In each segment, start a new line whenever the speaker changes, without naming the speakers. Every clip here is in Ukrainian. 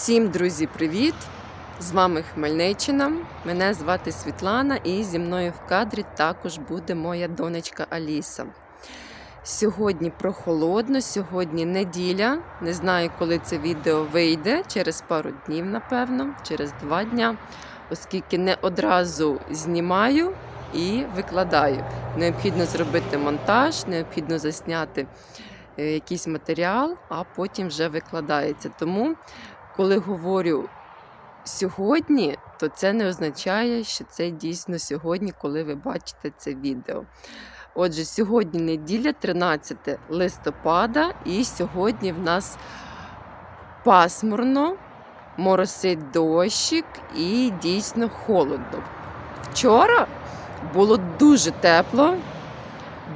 Всім, друзі, привіт! З вами Хмельниччина. Мене звати Світлана, і зі мною в кадрі також буде моя донечка Аліса. Сьогодні прохолодно, сьогодні неділя. Не знаю, коли це відео вийде, через пару днів, напевно, через два дня, оскільки не одразу знімаю і викладаю. Необхідно зробити монтаж, необхідно засняти е, якийсь матеріал, а потім вже викладається. Тому коли говорю сьогодні, то це не означає, що це дійсно сьогодні, коли ви бачите це відео. Отже, сьогодні неділя, 13 листопада, і сьогодні в нас пасмурно, моросить дощик і дійсно холодно. Вчора було дуже тепло,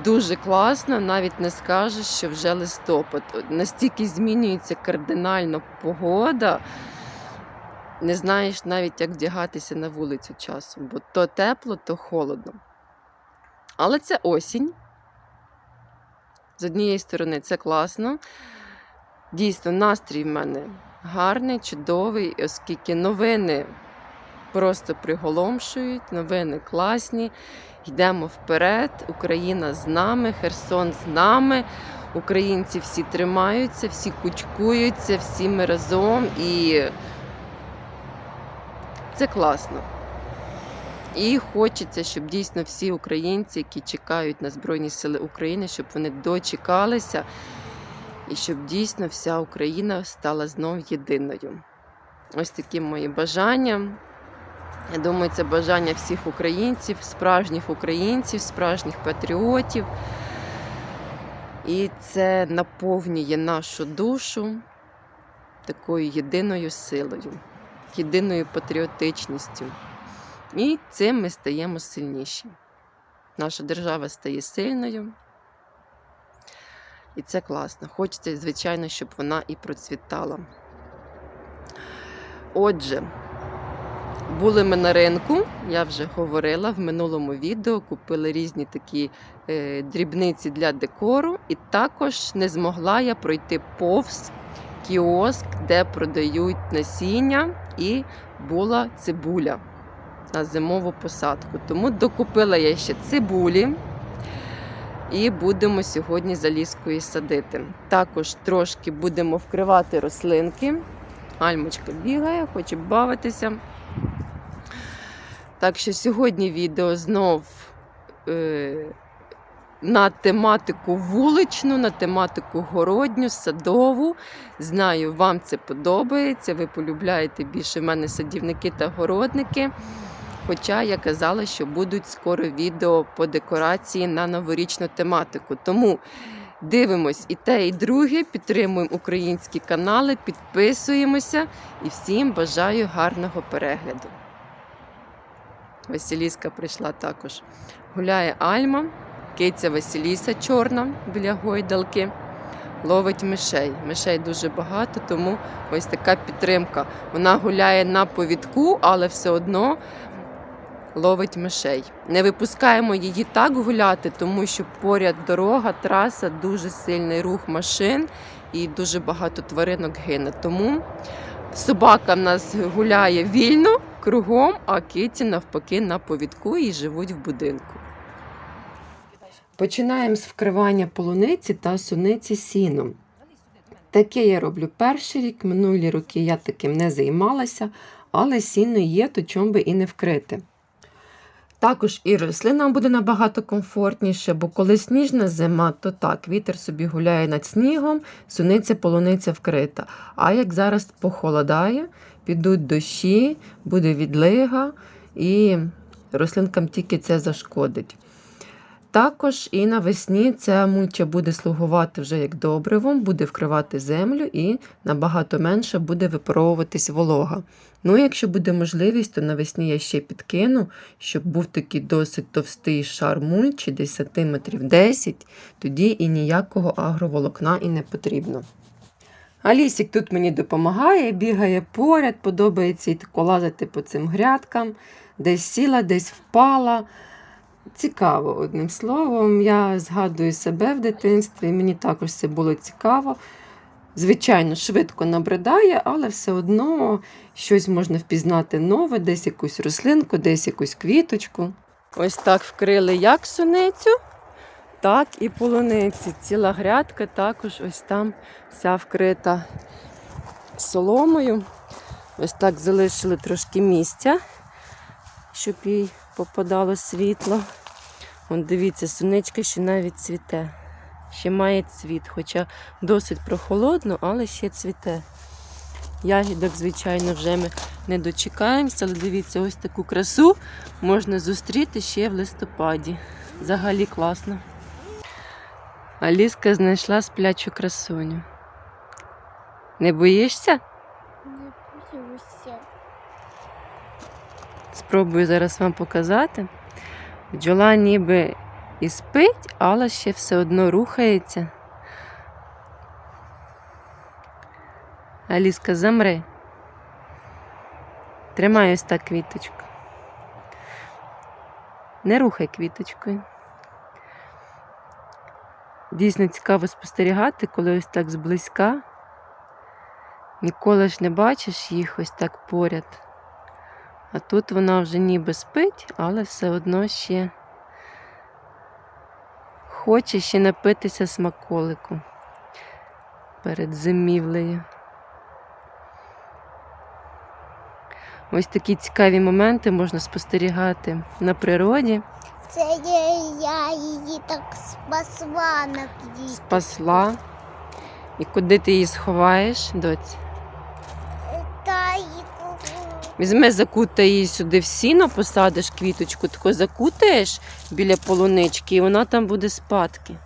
дуже класно, навіть не скажеш, що вже листопад. Настільки змінюється кардинально погода, не знаєш навіть, як вдягатися на вулицю часом, бо то тепло, то холодно. Але це осінь. З однієї сторони, це класно. Дійсно, настрій в мене гарний, чудовий, оскільки новини просто приголомшують, новини класні. Йдемо вперед, Україна з нами, Херсон з нами. Українці всі тримаються, всі кучкуються, всі ми разом і це класно. І хочеться, щоб дійсно всі українці, які чекають на Збройні Сили України, щоб вони дочекалися і щоб дійсно вся Україна стала знов єдиною. Ось такі мої бажання. Я думаю, це бажання всіх українців, справжніх українців, справжніх патріотів. І це наповнює нашу душу такою єдиною силою, єдиною патріотичністю. І цим ми стаємо сильніші. Наша держава стає сильною. І це класно. Хочеться, звичайно, щоб вона і процвітала. Отже, були ми на ринку, я вже говорила в минулому відео, купили різні такі е, дрібниці для декору, і також не змогла я пройти повз кіоск, де продають насіння, і була цибуля на зимову посадку. Тому докупила я ще цибулі. І будемо сьогодні за ліскою садити. Також трошки будемо вкривати рослинки. Альмочка бігає, хоче бавитися. Так що сьогодні відео знов е, на тематику вуличну, на тематику городню, садову. Знаю, вам це подобається. Ви полюбляєте більше в мене садівники та городники. Хоча я казала, що будуть скоро відео по декорації на новорічну тематику. Тому дивимось і те, і друге, підтримуємо українські канали, підписуємося і всім бажаю гарного перегляду. Василіска прийшла також. Гуляє Альма, киця Василіса чорна біля гойдалки. Ловить мишей. Мишей дуже багато, тому ось така підтримка. Вона гуляє на повідку, але все одно ловить мишей. Не випускаємо її так гуляти, тому що поряд дорога, траса, дуже сильний рух машин і дуже багато тваринок гине. Тому собака в нас гуляє вільно кругом, а киті навпаки на повідку і живуть в будинку. Починаємо з вкривання полуниці та суниці сіном. Таке я роблю перший рік, минулі роки я таким не займалася, але сіно є, то чому би і не вкрити. Також і рослинам буде набагато комфортніше, бо коли сніжна зима, то так, вітер собі гуляє над снігом, суниця полуниця вкрита. А як зараз похолодає, підуть дощі, буде відлига, і рослинкам тільки це зашкодить. Також і навесні ця мульча буде слугувати вже як добривом, буде вкривати землю і набагато менше буде випаровуватись волога. Ну, якщо буде можливість, то навесні я ще підкину, щоб був такий досить товстий шар мульчі, десь сантиметрів 10, тоді і ніякого агроволокна і не потрібно. Алісік тут мені допомагає, бігає поряд, подобається і лазити по цим грядкам, десь сіла, десь впала. Цікаво, одним словом, я згадую себе в дитинстві, мені також це було цікаво. Звичайно, швидко набридає, але все одно щось можна впізнати нове, десь якусь рослинку, десь якусь квіточку. Ось так вкрили як суницю, так і полуниці. Ціла грядка також ось там вся вкрита соломою. Ось так залишили трошки місця, щоб їй попадало світло. Вон дивіться, суничка ще навіть цвіте. Ще має цвіт, хоча досить прохолодно, але ще цвіте. Ягідок, звичайно, вже ми не дочекаємося, але дивіться, ось таку красу можна зустріти ще в листопаді. Взагалі класно. Аліска знайшла сплячу красуню. Не боїшся?
Не боюся.
Спробую зараз вам показати. Бджола ніби і спить, але ще все одно рухається. Аліска, замри. Тримай ось так квіточку. Не рухай квіточкою. Дійсно цікаво спостерігати, коли ось так зблизька. Ніколи ж не бачиш їх ось так поряд. А тут вона вже ніби спить, але все одно ще хоче ще напитися смаколику перед зимівлею. Ось такі цікаві моменти можна спостерігати на природі.
Це я, її так спасла на квіт.
Спасла. І куди ти її сховаєш, доць?
Та й
Візьми, закутай її сюди в сіно, посадиш квіточку, тако закутаєш біля полунички, і вона там буде спадки.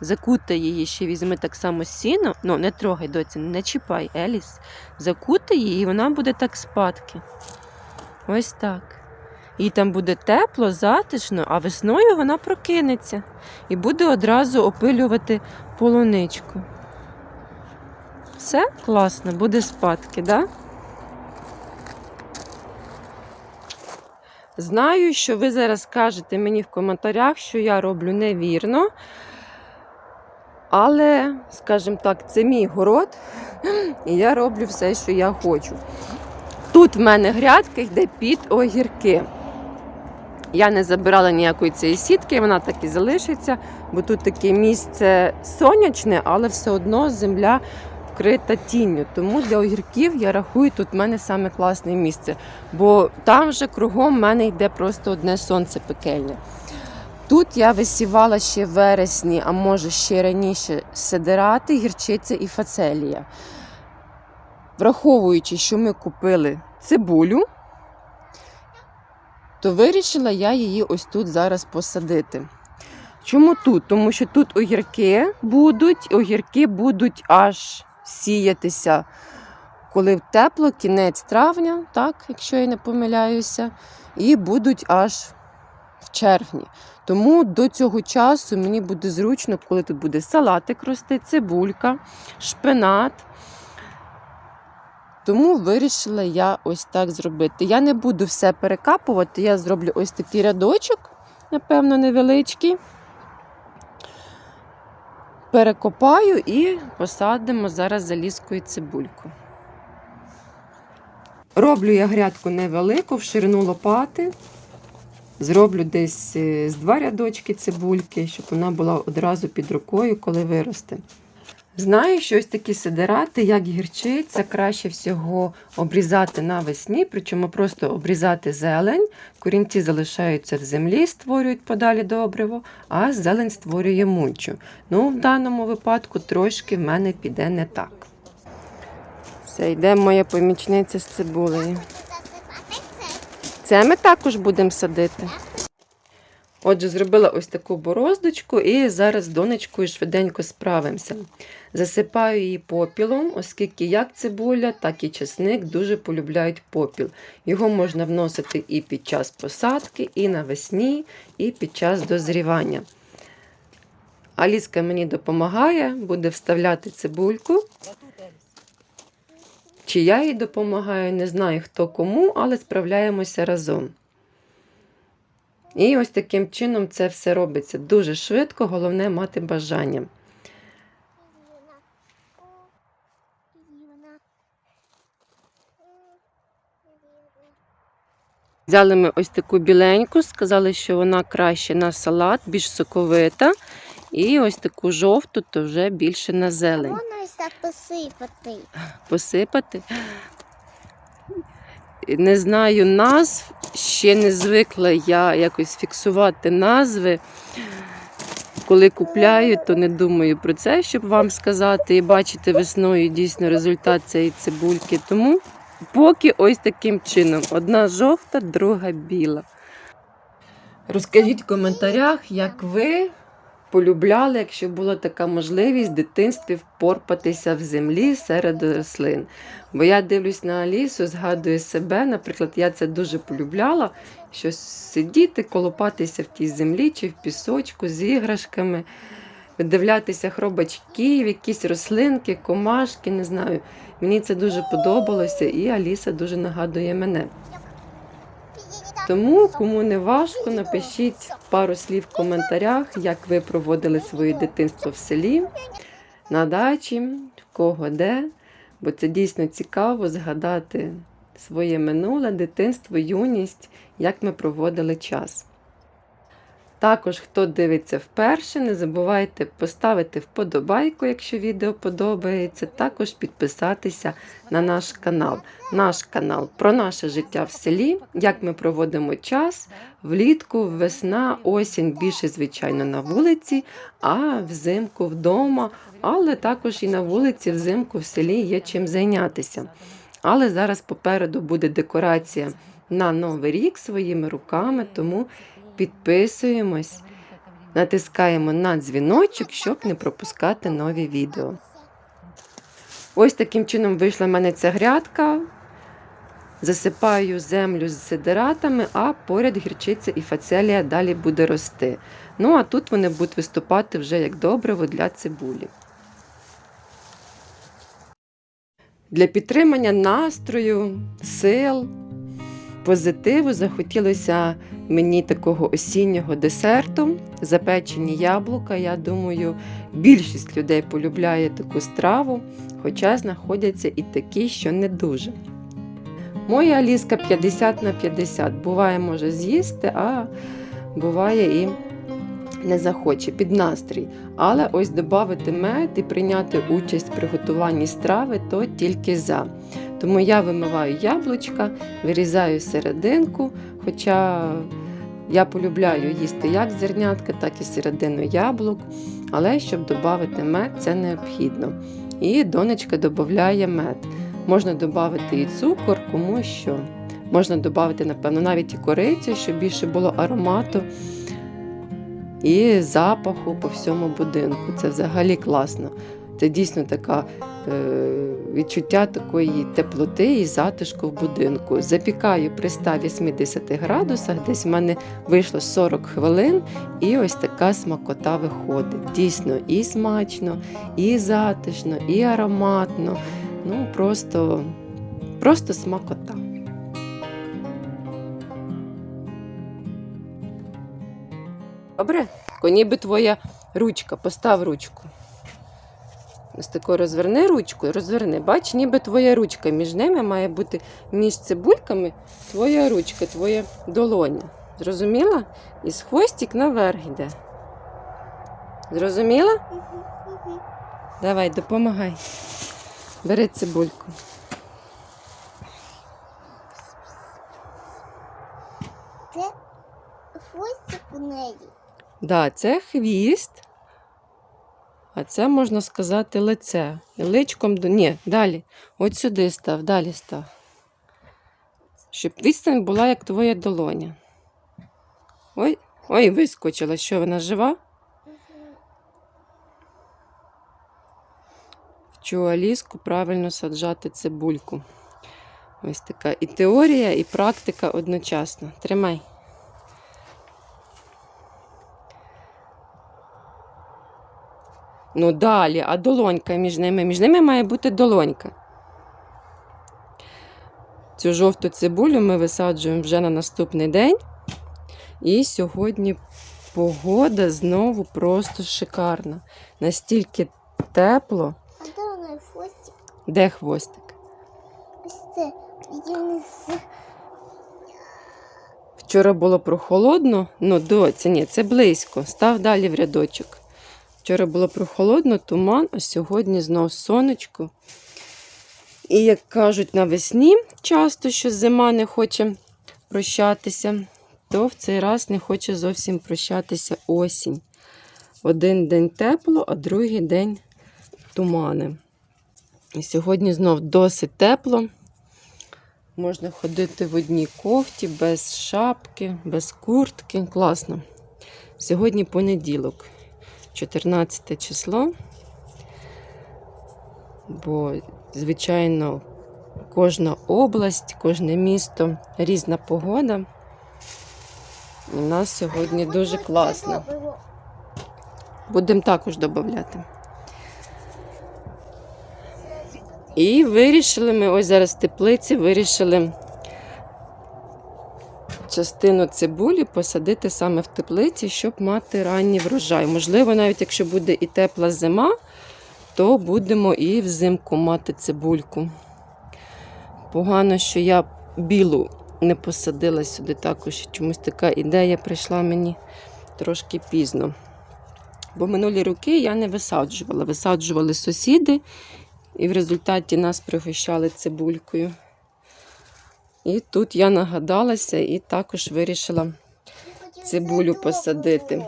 Закутай її ще візьми так само сіно. Ну, не трогай, доці, не чіпай, Еліс. Закутай її, і вона буде так спадки. Ось так. Їй там буде тепло, затишно, а весною вона прокинеться і буде одразу опилювати полуничку. Все класно, буде спадки? Да? Знаю, що ви зараз скажете мені в коментарях, що я роблю невірно. Але, скажімо так, це мій город, і я роблю все, що я хочу. Тут в мене грядка йде під огірки. Я не забирала ніякої цієї сітки, вона так і залишиться, бо тут таке місце сонячне, але все одно земля вкрита тінню. Тому для огірків я рахую, тут в мене саме класне місце. Бо там вже кругом в мене йде просто одне сонце пекельне. Тут я висівала ще в вересні, а може ще раніше седерати, гірчиця і фацелія. Враховуючи, що ми купили цибулю, то вирішила я її ось тут зараз посадити. Чому тут? Тому що тут огірки будуть, огірки будуть аж сіятися, коли тепло, кінець травня, так, якщо я не помиляюся, і будуть аж в червні. Тому до цього часу мені буде зручно, коли тут буде салатик рости, цибулька, шпинат. Тому вирішила я ось так зробити. Я не буду все перекапувати, я зроблю ось такий рядочок, напевно, невеличкий. Перекопаю і посадимо зараз залізкою цибульку. Роблю я грядку невелику, в ширину лопати. Зроблю десь е, з два рядочки цибульки, щоб вона була одразу під рукою, коли виросте. Знаю, що ось такі сидерати, як гірчиця, краще всього обрізати навесні, причому просто обрізати зелень. Корінці залишаються в землі, створюють подалі добриво, а зелень створює мульчу. Ну, в даному випадку трошки в мене піде не так. Все, йде моя помічниця з цибулею. Це ми також будемо садити. Отже, зробила ось таку бороздочку і зараз донечкою швиденько справимося. Засипаю її попілом, оскільки як цибуля, так і чесник дуже полюбляють попіл. Його можна вносити і під час посадки, і навесні, і під час дозрівання. Аліска мені допомагає, буде вставляти цибульку. Чи я їй допомагаю, не знаю хто кому, але справляємося разом. І ось таким чином це все робиться дуже швидко, головне мати бажання. Взяли ми ось таку біленьку, сказали, що вона краще на салат, більш соковита. І ось таку жовту, то вже більше на зелень.
Можна ось так посипати.
Посипати? Не знаю назв, ще не звикла я якось фіксувати назви. Коли купляю, то не думаю про це, щоб вам сказати, і бачити весною дійсно результат цієї цибульки. Тому поки ось таким чином: одна жовта, друга біла. Розкажіть в коментарях, як ви полюбляли, якщо була така можливість в дитинстві впорпатися в землі серед рослин. Бо я дивлюсь на Алісу, згадую себе. Наприклад, я це дуже полюбляла, що сидіти, колопатися в тій землі чи в пісочку з іграшками, видивлятися хробачків, якісь рослинки, комашки, не знаю. Мені це дуже подобалося, і Аліса дуже нагадує мене. Тому, кому не важко, напишіть пару слів в коментарях, як ви проводили своє дитинство в селі, на дачі, в кого де. Бо це дійсно цікаво згадати своє минуле дитинство, юність, як ми проводили час. Також, хто дивиться вперше, не забувайте поставити вподобайку, якщо відео подобається. Також підписатися на наш канал. Наш канал про наше життя в селі, як ми проводимо час влітку, весна, осінь більше, звичайно, на вулиці, а взимку вдома. Але також і на вулиці, взимку в селі є чим зайнятися. Але зараз попереду буде декорація на Новий рік своїми руками, тому підписуємось, натискаємо на дзвіночок, щоб не пропускати нові відео. Ось таким чином вийшла в мене ця грядка. Засипаю землю з сидератами, а поряд гірчиця і фацелія далі буде рости. Ну а тут вони будуть виступати вже як добриво для цибулі. Для підтримання настрою, сил, позитиву захотілося мені такого осіннього десерту, запечені яблука. Я думаю, більшість людей полюбляє таку страву, хоча знаходяться і такі, що не дуже. Моя Аліска 50 на 50. Буває, може з'їсти, а буває і не захоче під настрій. Але ось додати мед і прийняти участь в приготуванні страви, то тільки за. Тому я вимиваю яблучка, вирізаю серединку, хоча я полюбляю їсти як зернятка, так і середину яблук. Але щоб додати мед, це необхідно. І донечка додає мед. Можна додати і цукор, кому що. Можна додати, напевно, навіть і корицю, щоб більше було аромату і запаху по всьому будинку. Це взагалі класно. Це дійсно таке е, відчуття такої теплоти і затишку в будинку. Запікаю при 180 градусах, десь в мене вийшло 40 хвилин, і ось така смакота виходить. Дійсно, і смачно, і затишно, і ароматно. Ну, просто, просто смакота. Добре? Ніби твоя ручка, постав ручку. Ось тако розверни ручку, розверни. Бач, ніби твоя ручка. Між ними має бути між цибульками твоя ручка, твоя долоня. Зрозуміла? І з хвостик наверх йде. Зрозуміла? Давай, допомагай. Бери цибульку.
Це хвостик у неї.
Да, це хвіст, а це можна сказати лице. І личком. Ні, далі. От сюди став, далі став. Щоб відстань була як твоя долоня. Ой, ой, вискочила, що вона жива? Вчу Аліску правильно саджати цибульку. Ось така і теорія, і практика одночасно. Тримай. Ну далі, а долонька між ними. Між ними має бути долонька. Цю жовту цибулю ми висаджуємо вже на наступний день. І сьогодні погода знову просто шикарна. Настільки тепло.
А де неї хвостик?
Де хвостик?
Ось це.
Вчора було прохолодно, ну доця, ні, це близько. Став далі в рядочок. Вчора було прохолодно, туман, а сьогодні знов сонечко. І як кажуть навесні часто, що зима не хоче прощатися, то в цей раз не хоче зовсім прощатися осінь. Один день тепло, а другий день тумани. І сьогодні знов досить тепло. Можна ходити в одній кофті, без шапки, без куртки. Класно. Сьогодні понеділок, 14 число. Бо, звичайно, кожна область, кожне місто різна погода. У нас сьогодні дуже класно. Будемо також додати. І вирішили ми, ось зараз в теплиці, вирішили частину цибулі посадити саме в теплиці, щоб мати ранній врожай. Можливо, навіть якщо буде і тепла зима, то будемо і взимку мати цибульку. Погано, що я білу не посадила сюди також. Чомусь така ідея прийшла мені трошки пізно. Бо минулі роки я не висаджувала. Висаджували сусіди, і в результаті нас пригощали цибулькою. І тут я нагадалася і також вирішила цибулю посадити.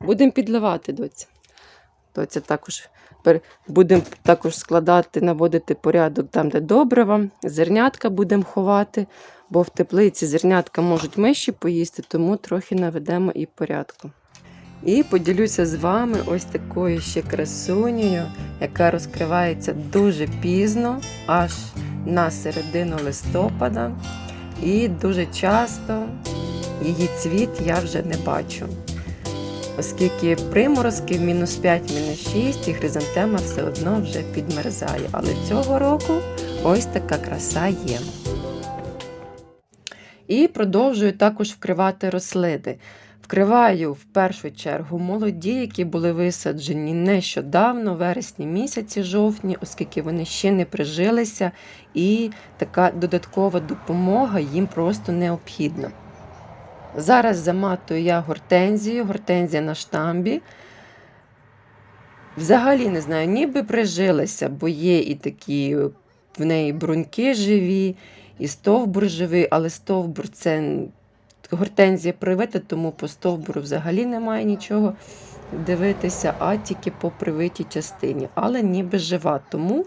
Будемо підливати, доця. Доця також будемо також складати, наводити порядок там, де добрива. Зернятка будемо ховати, бо в теплиці зернятка можуть миші поїсти, тому трохи наведемо і порядку. І поділюся з вами ось такою ще красунею, яка розкривається дуже пізно, аж на середину листопада. І дуже часто її цвіт я вже не бачу. Оскільки приморозки мінус 5, мінус 6, і хризантема все одно вже підмерзає. Але цього року ось така краса є. І продовжую також вкривати рослини. Вкриваю в першу чергу молоді, які були висаджені нещодавно, вересні місяці, жовтні, оскільки вони ще не прижилися, і така додаткова допомога їм просто необхідна. Зараз заматую я гортензію, гортензія на штамбі. Взагалі не знаю, ніби прижилася, бо є і такі в неї бруньки живі, і стовбур живий, але стовбур це гортензія привита, тому по стовбуру взагалі немає нічого дивитися, а тільки по привитій частині. Але ніби жива. Тому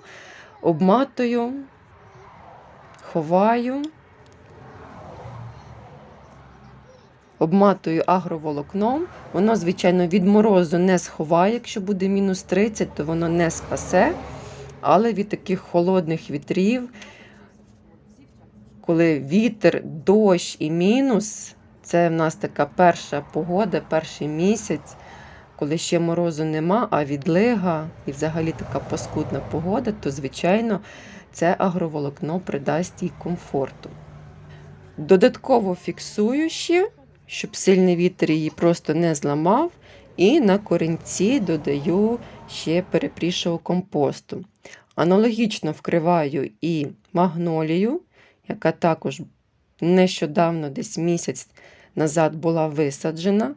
обматую, ховаю, обматую агроволокном. Воно, звичайно, від морозу не сховає. Якщо буде мінус 30, то воно не спасе. Але від таких холодних вітрів коли вітер, дощ і мінус, це в нас така перша погода, перший місяць, коли ще морозу нема, а відлига і взагалі така паскудна погода, то, звичайно, це агроволокно придасть їй комфорту. Додатково фіксую ще, щоб сильний вітер її просто не зламав. І на корінці додаю ще перепрішого компосту. Аналогічно вкриваю і магнолію, яка також нещодавно, десь місяць назад, була висаджена.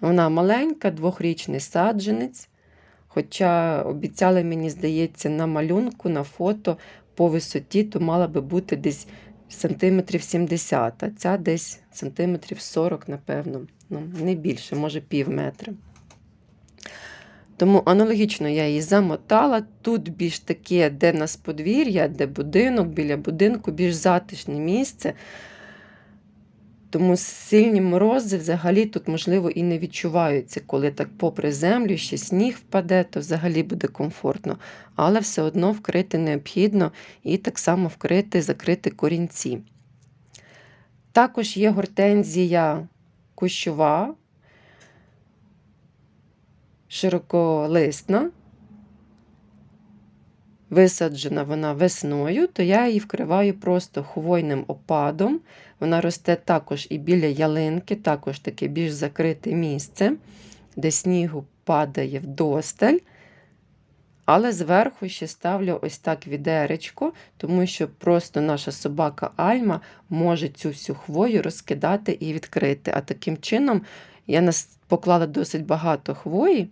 Вона маленька, двохрічний саджанець. Хоча обіцяли, мені здається, на малюнку, на фото по висоті, то мала би бути десь сантиметрів 70, а ця десь сантиметрів 40, напевно. Ну, не більше, може пів метра. Тому аналогічно я її замотала. Тут більш таке, де нас подвір'я, де будинок, біля будинку, більш затишне місце. Тому сильні морози взагалі тут, можливо, і не відчуваються. Коли так попри землю ще сніг впаде, то взагалі буде комфортно. Але все одно вкрити необхідно і так само вкрити, закрити корінці. Також є гортензія кущова, широколисна. Висаджена вона весною, то я її вкриваю просто хвойним опадом. Вона росте також і біля ялинки, також таке більш закрите місце, де снігу падає вдосталь. Але зверху ще ставлю ось так відеречко, тому що просто наша собака Альма може цю всю хвою розкидати і відкрити. А таким чином я поклала досить багато хвої,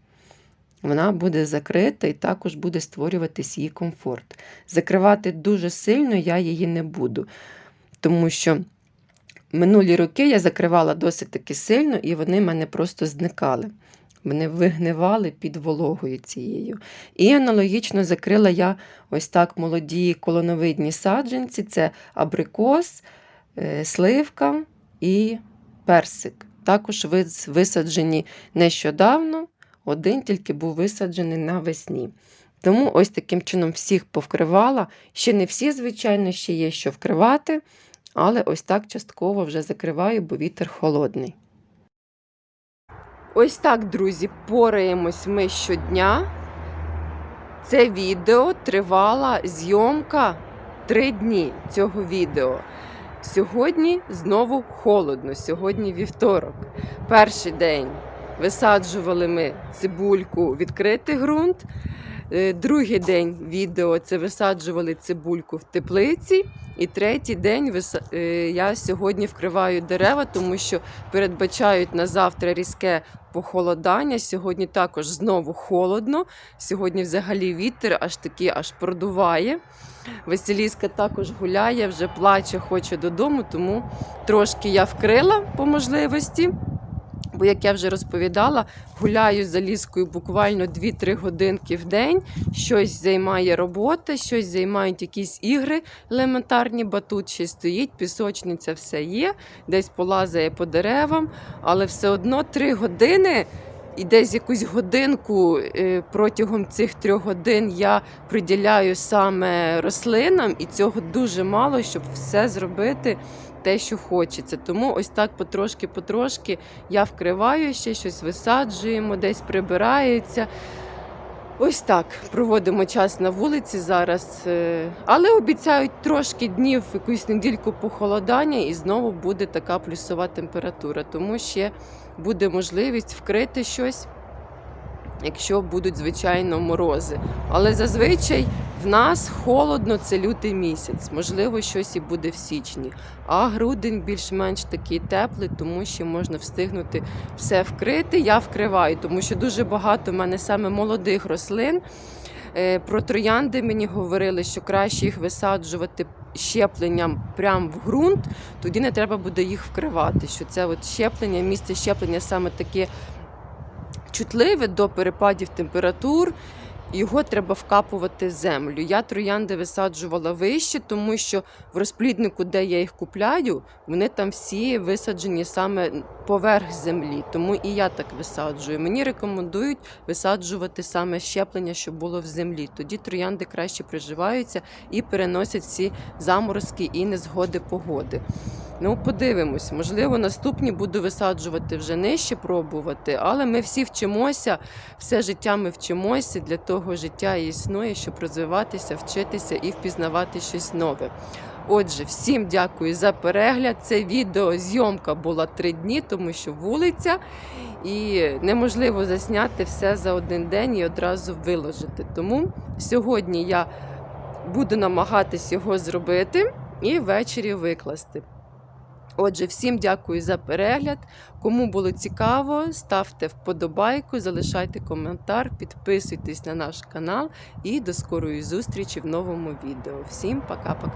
вона буде закрита і також буде створюватись її комфорт. Закривати дуже сильно я її не буду, тому що минулі роки я закривала досить таки сильно, і вони в мене просто зникали. Вони вигнивали під вологою цією. І аналогічно закрила я ось так молоді колоновидні саджанці: це абрикос, е, сливка і персик. Також висаджені нещодавно, один тільки був висаджений навесні. Тому ось таким чином всіх повкривала. Ще не всі, звичайно, ще є що вкривати, але ось так частково вже закриваю, бо вітер холодний. Ось так, друзі, пораємось ми щодня. Це відео тривала зйомка три дні цього відео. Сьогодні знову холодно, сьогодні вівторок. Перший день висаджували ми цибульку відкритий ґрунт. Е, Другий день відео це висаджували цибульку в теплиці. І третій день е, я сьогодні вкриваю дерева, тому що передбачають на завтра різке похолодання. Сьогодні також знову холодно. Сьогодні взагалі вітер аж такий аж продуває. Василіска також гуляє, вже плаче, хоче додому, тому трошки я вкрила по можливості. Бо, як я вже розповідала, гуляю за ліскою буквально 2-3 годинки в день. Щось займає робота, щось займають якісь ігри елементарні, батут ще стоїть, пісочниця все є, десь полазає по деревам, але все одно 3 години. І десь якусь годинку е, протягом цих трьох годин я приділяю саме рослинам, і цього дуже мало, щоб все зробити те, що хочеться. Тому ось так потрошки-потрошки я вкриваю ще щось висаджуємо, десь прибирається. Ось так проводимо час на вулиці зараз, е, але обіцяють трошки днів, якусь недільку похолодання, і знову буде така плюсова температура. Тому ще буде можливість вкрити щось, якщо будуть, звичайно, морози. Але зазвичай в нас холодно, це лютий місяць. Можливо, щось і буде в січні. А грудень більш-менш такий теплий, тому що можна встигнути все вкрити. Я вкриваю, тому що дуже багато в мене саме молодих рослин. Е, Про троянди мені говорили, що краще їх висаджувати щепленням прямо в ґрунт, тоді не треба буде їх вкривати. Що це от щеплення, місце щеплення саме таке чутливе до перепадів температур. Його треба вкапувати землю. Я троянди висаджувала вище, тому що в розпліднику, де я їх купляю, вони там всі висаджені саме поверх землі. Тому і я так висаджую. Мені рекомендують висаджувати саме щеплення, що було в землі. Тоді троянди краще приживаються і переносять всі заморозки і незгоди погоди. Ну, подивимось, можливо, наступні буду висаджувати вже нижче, пробувати, але ми всі вчимося, все життя ми вчимося, для того життя існує, щоб розвиватися, вчитися і впізнавати щось нове. Отже, всім дякую за перегляд. Це відео зйомка була три дні, тому що вулиця, і неможливо засняти все за один день і одразу виложити. Тому сьогодні я буду намагатись його зробити і ввечері викласти. Отже, всім дякую за перегляд. Кому було цікаво, ставте вподобайку, залишайте коментар, підписуйтесь на наш канал і до скорої зустрічі в новому відео. Всім пока-пока.